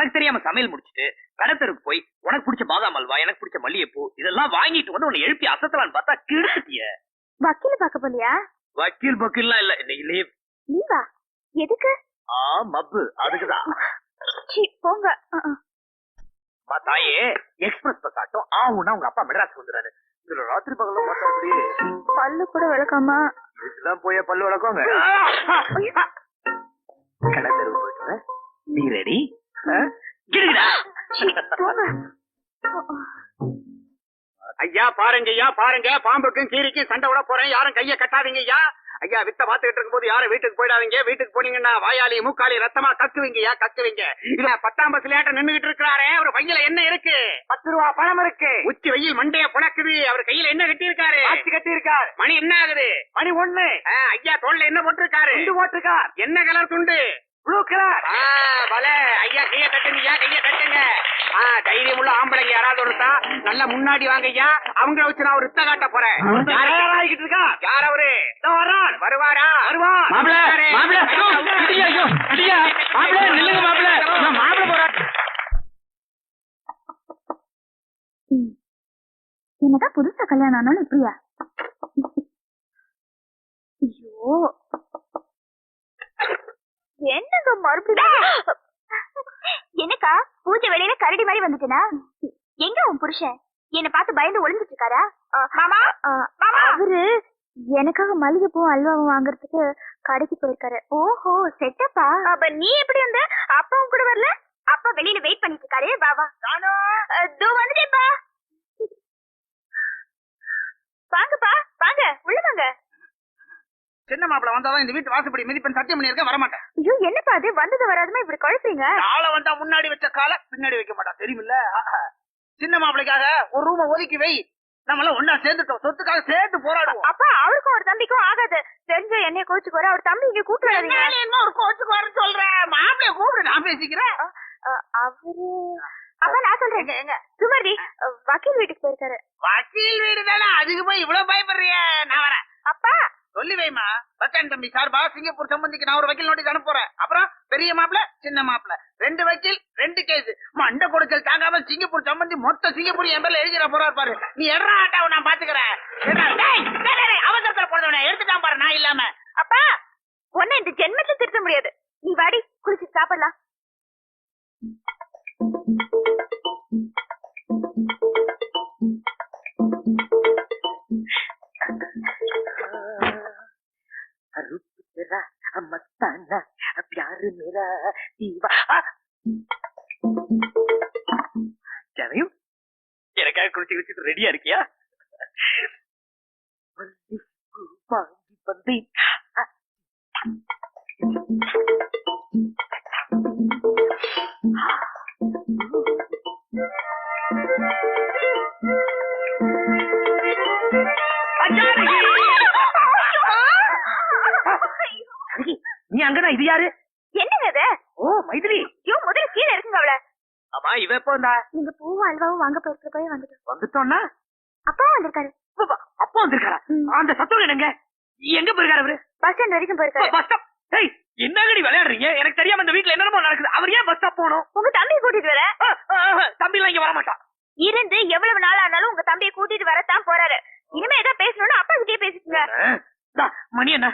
உனக்கு தெரியாம சமையல் முடிச்சிட்டு கடத்தருக்கு போய் உனக்கு பிடிச்ச பாதாம் அல்வா எனக்கு பிடிச்ச மல்லிகைப்பூ இதெல்லாம் வாங்கிட்டு வந்து உன்னை எழுப்பி அசத்தலான்னு பார்த்தா கிழிச்சிட்டிய வக்கீல பாக்க போலியா? வக்கீல் பக்கீல்லாம் இல்ல. இன்னைக்கு லீவ்? நீவா எதுக்கு? ஆ மப்பு. அதுக்குதான் போங்க. அம்மா, தாயே எக்ஸ்பிரஸ் பஸ் ஆட்டம் ஆவுன்னா உங்க அப்பா மெட்ராஸ் வந்துறாரு இதுல ராத்திரி பகலும் பார்த்தா அப்படி பல்லு கூட விளக்காமா. இதுக்குதான் போய் பல்லு வளர்க்கோங்க கடத்தருக்கு போயிட்டு வர. நீ ரெடி ஐயா பாருங்க ஐயா பாருங்க. பாம்புக்கும் கீரிக்கும் சண்டை விட போறேன். யாரும் கைய கட்டாதீங்க ஐயா. ஐயா வித்த பாத்துக்கிட்டு இருக்கும்போது யாரும் வீட்டுக்கு போயிடாதீங்க. வீட்டுக்கு போனீங்கன்னா வாயாளி மூக்காளி ரத்தமா கக்குவீங்க ஐயா கக்குவீங்க. இல்ல பத்தாம் பஸ்லயாட்ட நின்னுகிட்டு இருக்கிறாரே. அவர் கையில என்ன இருக்கு? பத்து ரூபா பணம் இருக்கு. உச்சி வெயில் மண்டைய புழக்குது அவர் கையில என்ன கட்டி இருக்காரு கட்டி இருக்காரு மணி என்ன ஆகுது? மணி ஒண்ணு. ஐயா தோல்ல என்ன போட்டிருக்காரு? போட்டிருக்கார். என்ன கலர் துண்டு? ப்ளூ கலர் பல ஐயா கைய தட்டுங்க ஐயா கைய தட்டுங்க. ஆ, தைரியம் உள்ள ஆம்பளைங்க யாராவது ஒருத்தா நல்லா முன்னாடி வாங்க ஐயா. அவங்கள வச்சு நான் ஒரு ரித்த காட்ட போறேன். யாராகிட்டு இருக்கா? யார் அவரு? வருவாரா? வருவார். மாப்பிள மாப்பிள இடியா ஐயோ இடியா மாப்பிள நில்லுங்க மாப்பிள. மாப்பிள. என்னதான் புதுசா கல்யாணம் ஆனாலும் இப்படியா? ஐயோ. என்னங்க மறுபடியும் என்னக்கா? பூஜை வெளியில கரடி மாதிரி வந்துட்டேனா? எங்க உன் புருஷன்? என்ன பார்த்து பயந்து ஒளிஞ்சிட்டு இருக்காரா? மாமா! மாமா! அவரு எனக்காக மல்லிகைப்பூ அல்வாவும் வாங்குறதுக்கு கடைக்கு போயிருக்காரு. ஓஹோ செட்டப்பா! அப்ப நீ எப்படி வந்த? அப்பாவும் கூட வரல? அப்பா வெளியில வெயிட் பண்ணிட்டு இருக்காரு. வா வா. தோ வந்துட்டேப்பா வாங்கப்பா வாங்க. உள்ள வாங்க. சின்ன மாப்பிள வந்தாதான் இந்த வீட்டு வாசப்படி மிதிப்பெண் சத்தியம் பண்ணியிருக்க வரமாட்டேன். ஐயோ என்னப்பா அது? வந்தது வராதுமா? இப்படி குழப்பீங்க? காலை வந்தா முன்னாடி வச்ச காலை பின்னாடி வைக்க மாட்டான் தெரியுமில்ல. சின்ன மாப்பிளைக்காக ஒரு ரூம ஒதுக்கி வை. நம்ம எல்லாம் ஒன்னா சேர்ந்துட்டோம். சொத்துக்காக சேர்ந்து போராடுவோம். அப்பா அவருக்கும் ஒரு தம்பிக்கும் ஆகாது. தெரிஞ்ச என்னைய கோச்சுக்கு வர. அவர் தம்பி இங்க கூட்டு வராதீங்க. என்ன ஒரு கோச்சுக்கு வர சொல்றேன் மாப்பிளைய கூப்பிடு நான் பேசிக்கிறேன். அவரு அப்பா நான் சொல்றேன். எங்க சுமதி வக்கீல் வீட்டுக்கு போயிருக்காரு. வக்கீல் வீடு தானே? அதுக்கு போய் இவ்வளவு பயப்படுறிய? நான் வரேன். அப்பா சொல்லி வைமா பச்சான் தம்பி சார்பா சிங்கப்பூர் சம்பந்திக்கு நான் ஒரு வக்கீல் நோட்டீஸ் அனுப்புறேன். அப்புறம் பெரிய மாப்பிள சின்ன மாப்பிள. ரெண்டு வக்கீல் ரெண்டு கேஸ் மண்ட கொடுக்கல் தாங்காம சிங்கப்பூர் சம்பந்தி மொத்த சிங்கப்பூர் என் பேர்ல எழுதிட போறாரு பாரு. நீ எட்ரா ஆட்டாவை நான் பாத்துக்கிறேன். அவசரத்துல போனவன எடுத்துட்டான் பாரு நான் இல்லாம. அப்பா உன்னை இந்த ஜென்மத்துல திருத்த முடியாது. நீ வாடி குளிச்சு சாப்பிடலாம். रूप तेरा मस्ताना प्यार मेरा दीवा ஜனையும் எனக்காக குளிச்சு குளிச்சு ரெடியா இருக்கியா மல்லிப்பூ வாங்கி வந்தேன் ஜானகி, நீ அங்கதான் இது யாரு? என்னங்க அது ஓ மைதிலி. ஐயோ முதல்ல கீழே இருக்குங்க அவள. ஆமா இவ எப்போ வந்தா? நீங்க பூவும் அல்வாவும் வாங்க போயிருக்கப்பவே வந்துட்டு வந்துட்டோம்னா? அப்பாவும் வந்திருக்காரு. அப்பா அப்பா வந்திருக்காரா. அந்த சத்தம் என்னங்க? எங்க போயிருக்காரு அவரு? பஸ் ஸ்டாண்ட் வரைக்கும் போயிருக்காரு. Bus stop. ஏய் என்னங்கடி விளையாடுறீங்க? எனக்கு தெரியாம இந்த வீட்ல என்னென்னமோ நடக்குது. அவர் ஏன் பஸ் ஸ்டாப் போகணும்? உங்க தம்பியை கூட்டிட்டு வர. தம்பி எல்லாம் இங்க வர மாட்டான் இருந்து எவ்வளவு நாள் ஆனாலும் உங்க தம்பியை கூட்டிட்டு வரத்தான் போறாரு. இனிமே ஏதாவது பேசணும்னா அப்பா கிட்டே பேசிக்கங்க. மணி என்ன?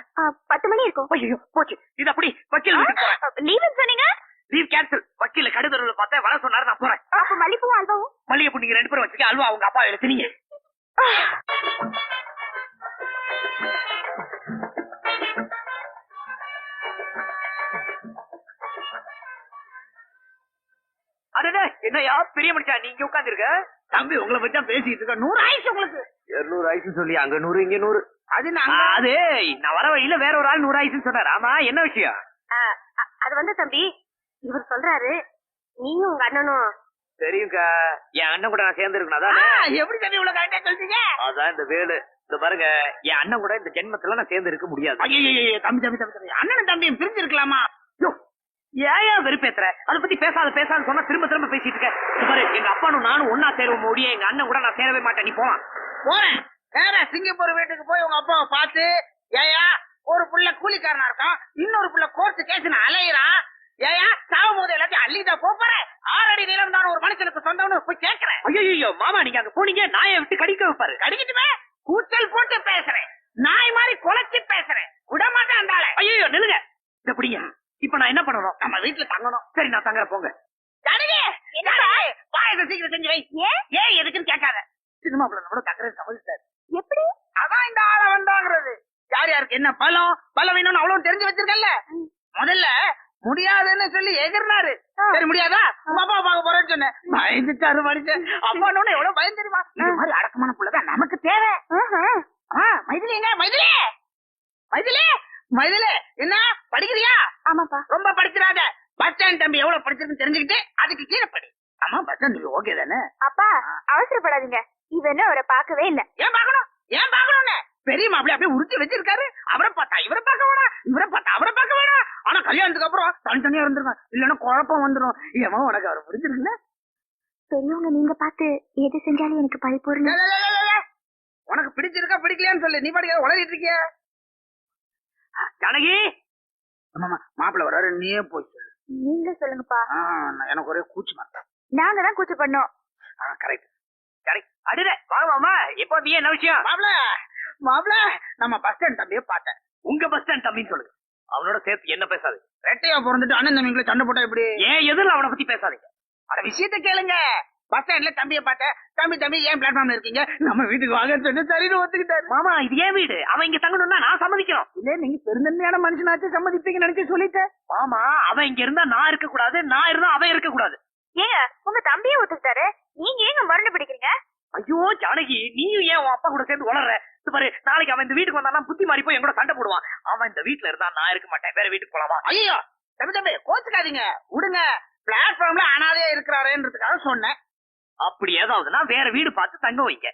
பத்து மணி இருக்கும். ஐயோ போச்சு. இது அப்படி வக்கீல் லீவுன்னு சொன்னீங்க? லீவ் கேன்சல் வக்கீல கடுதருல பார்த்தேன். வர சொன்னாரு நான் போறேன். அப்ப மல்லிப்பூவும் அல்வாவும்? மல்லிகை நீங்க ரெண்டு பேரும் வச்சுக்க அல்வா அவங்க அப்பா எழுத்துனீங்க என்னையா பெரிய மனுஷா நீங்க உட்கார்ந்து இருக்க தம்பி உங்களை பத்தி தான் பேசிட்டு இருக்க. நூறு ஆயிடுச்சு உங்களுக்கு. இருநூறு ஆயிடுச்சு சொல்லி அங்க நூறு இங்க நூறு. அது அது நான் வர வழியில வேற ஒரு ஆள் நூறு ஆயிடுச்சுன்னு சொன்னாரு. ஆமா என்ன விஷயம்? அது வந்து தம்பி இவர் சொல்றாரு நீயும் உங்க அண்ணனும் தெரியுங்க என் அண்ணன் கூட நான் சேர்ந்து இருக்கணும் அதான் எப்படி தம்பி இவ்வளவு கரெக்டா சொல்றீங்க? அதான் இந்த வேலு. இந்த பாருங்க என் அண்ணன் கூட இந்த ஜென்மத்துல நான் சேர்ந்து இருக்க முடியாது. ஐயோ தம்பி தம்பி தம்பி தம்பி. அண்ணனும் தம்பியும் பிரிஞ்சு இருக்கலாமா ஐயோ, ஏன் வெறுப்பேத்துற? அதை பத்தி பேசாத பேசாத சொன்னா திரும்ப திரும்ப பேசிட்டு இருக்க. பாரு எங்க அப்பானும் நானும் ஒன்னா சேருவோம் முடிய. எங்க அண்ணன் கூட நான் சேரவே மாட்டேன். நீ போலாம். போறேன். நேரா சிங்கப்பூர் வீட்டுக்கு போய் உங்க அப்பாவை பார்த்து ஏயா ஒரு புள்ள கூலிக்காரனா இருக்கான் இன்னொரு புள்ள கோர்ட்டு கேஸ் அலையிறான். ஏயா சாவும் போது எல்லாத்தையும் அள்ளிதான் போறேன் ஆறடி நீளம் தான் ஒரு மனுஷனுக்கு சொந்தம்னு போய் கேக்குறேன். ஐயோ மாமா நீங்க அங்க போனீங்க நாயை விட்டு கடிக்க வைப்பாரு. கடிக்கிட்டுமே. கூச்சல் போட்டு பேசுறேன். நாய் மாதிரி குலைச்சு பேசுறேன். விட மாட்டேன் அந்த ஆளை. ஐயோ நில்லுங்க. இத பிடிங்க இப்ப நான் என்ன பண்ணணும்? நம்ம வீட்டுல தங்கணும். சரி நான் தங்குற போங்க. சீக்கிரம் செஞ்சு வை. ஏன் ஏன் எதுக்குன்னு கேட்காத சினிமா பிள்ளை நம்மளோட தக்கரை சமைச்சிட்டாரு எப்படி அதான் இந்த ஆளை வந்தாங்கிறது யார் யாருக்கு என்ன பலம்? பலம் வேணும்னு அவ்வளவு தெரிஞ்சு வச்சிருக்கல முதல்ல முடியாதுன்னு சொல்லி எகிர்னாரு. சரி முடியாதா? அப்பா பார்க்க போறேன்னு சொன்னேன். பயந்துட்டாரு மனுஷன். ஒண்ணு எவ்வளவு பயம் தெரியுமா? இந்த மாதிரி அடக்கமான புள்ளதான் நமக்கு தேவை. மைதிலி எங்க மைதிலி! மைதிலி! மைதிலி என்ன? படிக்கிறியா? ஆமாப்பா. ரொம்ப படிச்சிடாத. பஸ் ஸ்டாண்ட் தம்பி எவ்வளவு படிச்சிருக்குன்னு தெரிஞ்சுக்கிட்டு அதுக்கு கீழே படி. ஆமா பஸ் ஸ்டாண்ட் ஓகே தானே? அப்பா அவசரப்படாதீங்க. இவன் அவரை பார்க்கவே இல்ல. ஏன் பாக்கணும் ஏன் பாக்கணும்னு பெரிய மாப்பிள்ளை அப்படியே உருட்டி வச்சிருக்காரு. அவரை பார்த்தா இவரை பார்க்க வேணாம். இவரை பார்த்தா அவரை பார்க்க வேணாம். ஆனா கல்யாணத்துக்கு அப்புறம் தனித்தனியா இருந்திருக்கான் இல்லன்னா குழப்பம் வந்துரும். ஏமா உனக்கு அவரை புரிஞ்சிருக்குல்ல? பெரியவங்க நீங்க பார்த்து எது செஞ்சாலும் எனக்கு லே. உனக்கு பிடிச்சிருக்கா பிடிக்கலையான்னு சொல்லு. நீ பாட்டுக்கு உளறிட்டு இருக்கிய? ஜானகி! மாப்பிள்ளை வராரு நீயே போய் சொல்லு. நீங்க சொல்லுங்கப்பா. எனக்கு ஒரே கூச்சு மாட்டேன் நாங்க தான் கூச்ச பண்ணோம் கரெக்ட் ஜானகி அடித வாங்க மாமா. இப்போ நீ என்ன விஷயம்? மாப்பிள்ள மாப்பிள்ள நம்ம பஸ் ஸ்டாண்ட் தம்பியை பார்த்தேன். உங்க பஸ் ஸ்டாண்ட் தம்பின்னு சொல்லுங்க. அவனோட சேர்த்து என்ன பேசாது. ரெட்டையா பிறந்துட்டு அண்ணன் தம்பிங்களை சண்டை போட்டா எப்படி? ஏன் எதிரில் அவனை பத்தி பேசாதீங்க. அட விஷயத்த கேளுங்க. பஸ் ஸ்டாண்ட்ல தம்பியை பார்த்தேன். தம்பி தம்பி ஏன் பிளாட்ஃபார்ம்ல இருக்கீங்க? நம்ம வீட்டுக்கு வாங்கன்னு சொல்லி சரின்னு ஒத்துக்கிட்டாரு. மாமா இது ஏன் வீடு? அவன் இங்க தங்கணும்னா நான் சம்மதிக்கணும். இல்ல நீங்க பெருந்தன்மையான மனுஷனாச்சு சம்மதிப்பீங்க நினைச்சு சொல்லிட்டேன் மாமா அவன் இங்க இருந்தா நான் இருக்க கூடாது நான் இருந்தா அவன் இருக்க கூடாது ஏங்க உங்க தம்பியே ஒத்துக்கிட்டாரு. நீங்க ஏங்க மருந்து பிடிக்கிறீங்க? ஐயோ ஜானகி நீயும் ஏன் உன் அப்பா கூட சேர்ந்து வளர்ற இது பாரு நாளைக்கு அவன் இந்த வீட்டுக்கு வந்தானா புத்தி மாறி போய் என் கூட சண்டை போடுவான். அவன் இந்த வீட்டுல இருந்தா நான் இருக்க மாட்டேன் வேற வீட்டுக்கு போலாமா? ஐயோ தம்பி தம்பி கோச்சுக்காதீங்க. விடுங்க. பிளாட்ஃபார்ம்ல அனாதையா இருக்கிறாரேன்றதுக்காக சொன்னேன். அப்படி ஏதாவதுன்னா வேற வீடு பார்த்து தங்க வைங்க.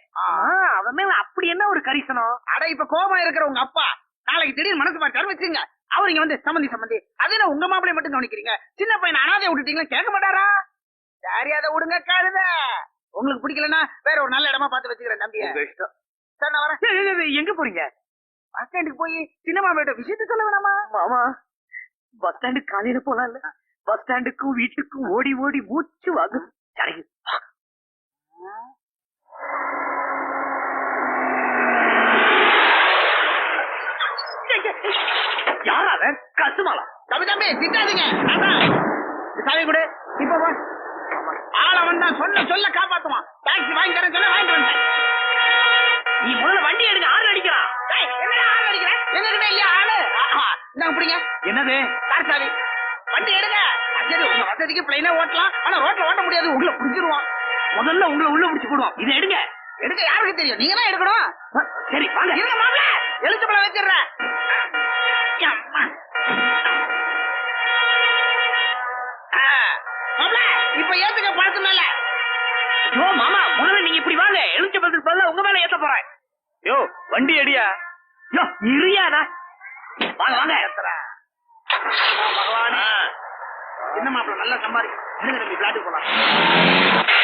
அவன் மேல அப்படி என்ன ஒரு கரிசனம்? அட இப்ப கோபமா இருக்கிற உங்க அப்பா நாளைக்கு திடீர்னு மனசு மாட்டாரு வச்சுங்க. அவர் இங்க வந்து சம்மந்தி சம்மந்தி. அது என்ன உங்க மாப்பிளைய மட்டும் கவனிக்கிறீங்க. சின்ன பையன் அனாதைய விட்டுட்டீங்களா? கேட்க மாட்டாரா? சரி அதை விடுங்க கழுத. உங்களுக்கு பிடிக்கலன்னா வேற ஒரு நல்ல இடமா பார்த்து வச்சுக்கிறேன் தம்பி இஷ்டம். சரி நான் வரேன் எங்க போறீங்க? பஸ் ஸ்டாண்டுக்கு போய் சினிமா போயிட்ட விஷயத்த சொல்ல வேணாமா? மாமா பஸ் ஸ்டாண்டுக்கு காலையில போலாம் இல்ல பஸ் ஸ்டாண்டுக்கும் வீட்டுக்கும் ஓடி ஓடி மூச்சு வாங்கும் ஜானகி. யார் அவன்? கசுமாலா தம்பி தம்பி திட்டாதீங்க சாவி கொடு. இப்ப சொன்ன சொல்ல காப்பாத்துவான். டாக்ஸி வாங்கி தரேன் சொல்ல வந்தேன் நீ முதல்ல வண்டி எடுங்க ஆறு அடிக்கிறான் ஏய், என்னடா ஆள் அடிக்கிற எங்ககிட்ட இல்லையா ஆளு? இந்தாங்க பிடிங்க. என்னது? கார் சாவி வண்டி எடுங்க. சரி உங்க வசதிக்கு பிளைனா ஓட்டலாம். ஆனா ரோட்ல ஓட்ட முடியாது உங்களை புடிச்சிருவான் முதல்ல உங்களை உள்ள பிடிச்சு போடுவோம். இதை எடுங்க. எடுக்க யாருக்கு தெரியும்? நீங்க தான் எடுக்கணும். சரி வாங்க. இருங்க மாப்பிள. எழுத்து பழம் வச்சிடுறேன். மாப்பிள இப்ப ஏத்துக்க பழத்து மேல. யோ மாமா முதல்ல நீங்க இப்படி வாங்க. எழுச்ச பதில் பதில உங்க மேல ஏத்த போறேன். யோ வண்டி அடியா யோ இருயாடா. வாங்க வாங்க. பகவானே. என்ன மாப்பிள நல்லா சம்பாதி இருங்க தம்பி பிளாட்டுக்கு போலாம்.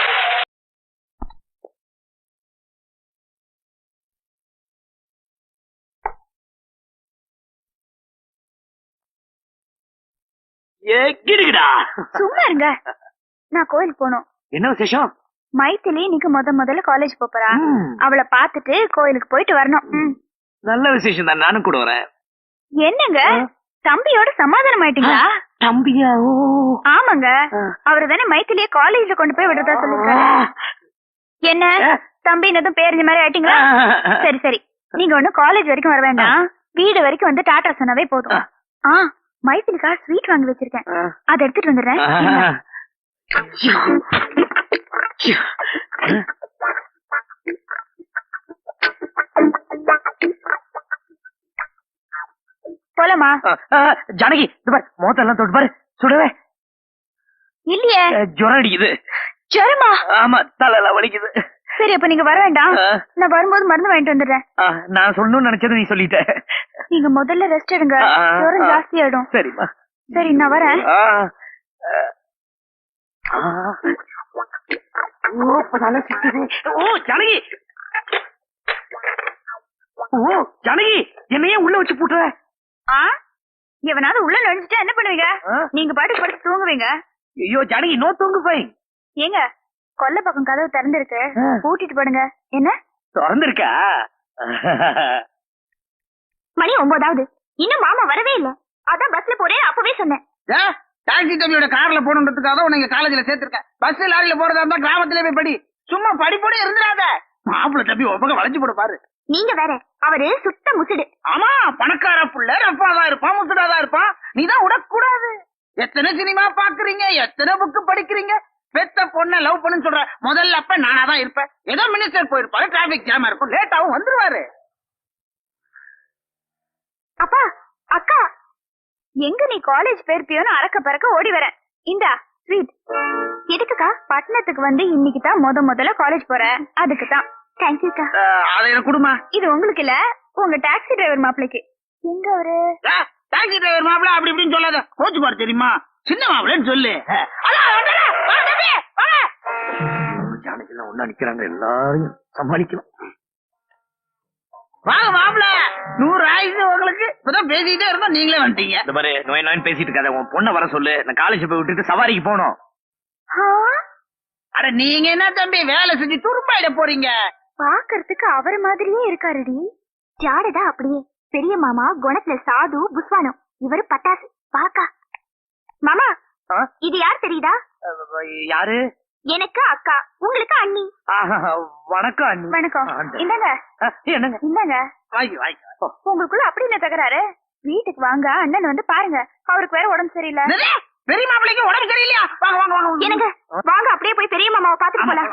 ஏ கிடுகிடா. சும்மா இருங்க. நான் கோயிலுக்கு போகணும். என்ன விசேஷம்? மைத்திலி இன்னைக்கு முத முதல்ல காலேஜ் போறா. அவளை பார்த்துட்டு கோயிலுக்கு போயிட்டு வரணும். நல்ல விசேஷம் தான். நானும் கூட வரேன். என்னங்க? தம்பியோட சமாதானம் ஆயிட்டீங்களா? தம்பியா? ஓ. ஆமாங்க. அவரு தானே மைத்திலிய காலேஜ்ல கொண்டு போய் விடுறதா சொல்லிருக்காரு. என்ன. தம்பி என்னதும் பேர் இந்த மாதிரி ஆயிட்டீங்களா? சரி சரி. நீங்க ஒண்ணும் காலேஜ் வரைக்கும் வர வேண்டாம். வீடு வரைக்கும் வந்து டாடா சொன்னாவே போதும். ஆ. மைத்திலிக்கா ஸ்வீட் வாங்கி வச்சிருக்கேன். அதை எடுத்துட்டு வந்துடுறேன். போலாமா? ஜானகி இது பாரு மோத்தெல்லாம் தொட்டு பாரு சுடவே. இல்லையே. ஜுரம் அடிக்குது. ஜுரமா? ஆமா தலையெல்லாம் வலிக்குது. சரி அப்ப நீங்க வர வேண்டாம். நான் வரும்போது மருந்து வாங்கிட்டு வந்துடுறேன். நான் சொல்லணும்னு நினைச்சது நீ சொல்லிட்ட. நீங்க முதல்ல ரெஸ்ட் எடுங்க. ஜுரம். ஜாஸ்தி ஆயிடும். சரிம்மா. சரி நான் வரேன். ஓ, ஜனகி! ஓ ஜனகி என்னையே உள்ள வச்சு பூட்டுற? ஆ? எவனாவது உள்ள நுழைஞ்சிட்டா என்ன பண்ணுவீங்க? ஆ? நீங்க பாட்டுக்கு படுத்து தூங்குவீங்க. ஐயோ ஜனகி நோ தூங்கு போய். ஏங்க கொல்ல பக்கம் கதவு திறந்திருக்கு. ஆ. பூட்டிட்டு படுங்க. என்ன? திறந்திருக்கா? மணி ஒன்பதாவது இன்னும் மாமா வரவே இல்ல. அதான் பஸ்ல போறேன் அப்பவே சொன்னேன். டாக்ஸி தம்பியோட கார்ல போகணுன்றதுக்காக தான் உன்னை காலேஜ்ல சேர்த்திருக்கேன். பஸ் லாரியில போறதா இருந்தா கிராமத்துல போய் படி. சும்மா படிப்போட இருந்துடாத. மாப்பிள்ள தம்பி ஒரு பக்கம் வளைஞ்சு போட பாரு. நீங்க வேற அவரு சுத்த முசுடு. ஆமா பணக்கார புள்ள ரப்பாதான் இருப்பான் முசுடாதான் இருப்பான். நீதான் விடக்கூடாது எத்தனை சினிமா பாக்குறீங்க எத்தனை புக்கு படிக்கிறீங்க? பெத்த பொண்ண லவ் பண்ணுன்னு சொல்ற முதல்ல அப்ப நானா தான் இருப்பேன். ஏதோ மினிஸ்டர் போயிருப்பாரு டிராபிக் ஜாம் இருக்கும் லேட்டாவும் வந்துருவாரு. அப்பா அக்கா எங்க நீ காலேஜ் போயிருப்பியோன்னு அறக்க பறக்க ஓடி வரேன் இந்தா ஸ்வீட் எதுக்குக்கா? பட்டணத்துக்கு வந்து இன்னைக்கு தான் முத முதல்ல காலேஜ் போறேன் அதுக்கு தான். தேங்க்யூக்கா அதை எனக்கு கொடுமா. இது உங்களுக்கு இல்ல உங்க டாக்ஸி டிரைவர் மாப்பிளைக்கு. எங்க அவரு? டாக்ஸி டிரைவர் மாப்பிள்ள அப்படி இப்படின்னு சொல்லாத. கோச்சு பாரு தெரியுமா? சின்ன மாப்பிள்ளன்னு சொல்லு. அதான், வந்துடுறேன். வா, தம்பி, வா. ஜானகி எல்லாம் ஒண்ணா நிக்கிறாங்க எல்லாரையும் சமாளிக்கணும். வாங்க மாப்பிள்ள நூறு ஆயுசு உங்களுக்கு. இப்பதான் பேசிக்கிட்டே இருந்தோம் நீங்களே வந்துட்டீங்க. இந்த மாதிரி நோய் நோயின் பேசிட்டு இருக்காத உன் பொண்ணை வர சொல்லு. நான் காலேஜ் போய் விட்டுட்டு சவாரிக்கு போகணும். அட நீங்க என்ன தம்பி வேலை செஞ்சு துருப்பாயிட போறீங்க? பாக்குறதுக்கு அவர் மாதிரியே இருக்காருடி. ஜாடதா அப்படியே. பெரிய மாமா குணத்துல சாது புஸ்வானம். இவரு பட்டாசு. பாக்கா. மாமா? இது யார் தெரியுதா? யாரு? எனக்கு அக்கா. உங்களுக்கு அண்ணி. வணக்கம் அண்ணி. வணக்கம். என்னங்க? வாங்கி வாங்கி. உங்களுக்குள்ள அப்படி என்ன தகராறு? வீட்டுக்கு வாங்க அண்ணன் வந்து பாருங்க. அவருக்கு வேற உடம்பு சரியில்லை? பெரிய மாப்பிள்ளைக்கு உடம்பு சரியில்லையா? வாங்க வாங்க வாங்க. எனக்கு வாங்க அப்படியே போய் பெரிய மாமாவை பாத்துட்டு போலாம்.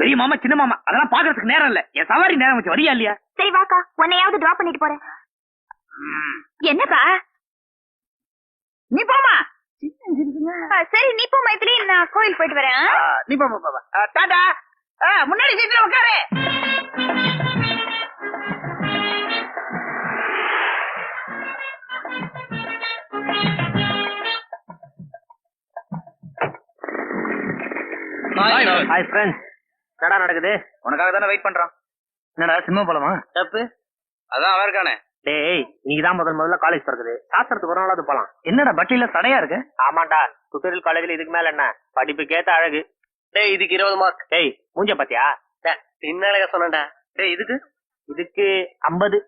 பெரிய மாமா சின்ன மாமா அதெல்லாம் பாக்குறதுக்கு நேரம் இல்ல. என் சவாரி நேரம் வச்சு வரியா இல்லையா? சரி வாக்கா. உன்னையாவது டிராப் பண்ணிட்டு போறேன். என்னப்பா? நீ போமா சரி நீ போ மைத்திலி நான் கோயில் போயிட்டு வரேன்? நீ போமா டாடா முன்னாடி சீட்ல உட்காரு ஹாய் ஃப்ரெண்ட்ஸ் என்னடா நடக்குது? உனக்காக தானே வெயிட் பண்றான் என்னடா சினிமா போலாமா? தப்பு. அதான் இருக்கானே. டேய் நீங்க தான் முதல் முதல்ல காலேஜ் பிறகுது சாஸ்திரத்துக்கு ஒரு நாளாவது போலாம். என்னடா பட்டியல தடையா இருக்கு? ஆமாண்டா டுட்டோரியல் காலேஜ்ல இதுக்கு மேல என்ன? படிப்புக்கேத்த அழகு. டேய் இதுக்கு இருபது மார்க் டேய் மூஞ்ச பாத்தியா? பின்னால சொன்னடா டேய் இதுக்கு? இதுக்கு ஐம்பது.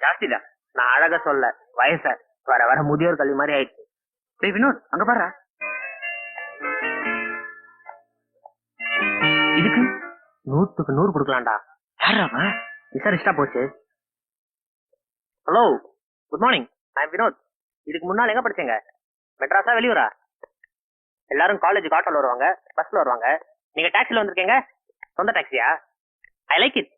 ஜாஸ்திதான் நான் அழக சொல்ல வயச வர வர முதியோர் கல்வி மாதிரி ஆயிடுச்சு. டேய் வினோத் அங்க பாரு இதுக்கு? நூத்துக்கு நூறு கொடுக்கலாம்டா. யாரா விசாரிச்சுட்டா போச்சு. Hello good morning I Vinod இதுக்கு முன்னால் எங்கே படிச்சீங்க? மெட்ராஸா வெளியூரா? எல்லாரும் காலேஜ் ஆட்டோவில் வருவாங்க பஸ்ஸில் வருவாங்க. நீங்கள் டாக்ஸியில் வந்திருக்கீங்க? சொந்த டாக்ஸியா ஐ லைக் இட்